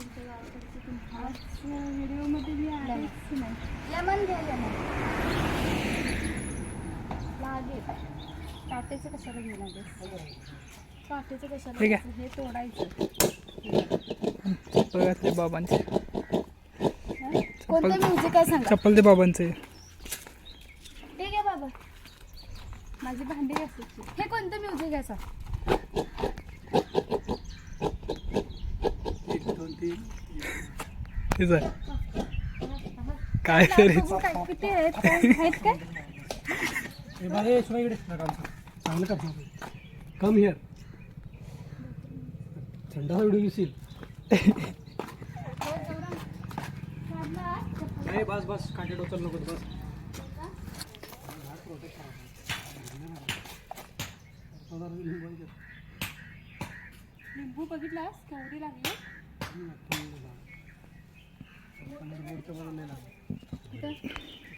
तुमच्या गावाकडचं व्हिडिओमध्ये मी आलेच नाही लेमन घ्या लेमन लागेल काटेचं कशाला आलेस काटेचं कशाला? हे तोडायचं घातले बाबांचे? कोणतं म्युझिक आहे सांगा? चप्पल ते बाबांचे. ठीक आहे बाबा. माझी भांडी घासायची. हे कोणतं म्युझिक आहे सांग तेच आहे काय काय किती आहेत? काय? चांगलं का कम हिअर थंड व्हिडिओ घेशील नाही बस बस. काटे डोचल नको बस. लिंबू बघितलास? केवढी लागली? না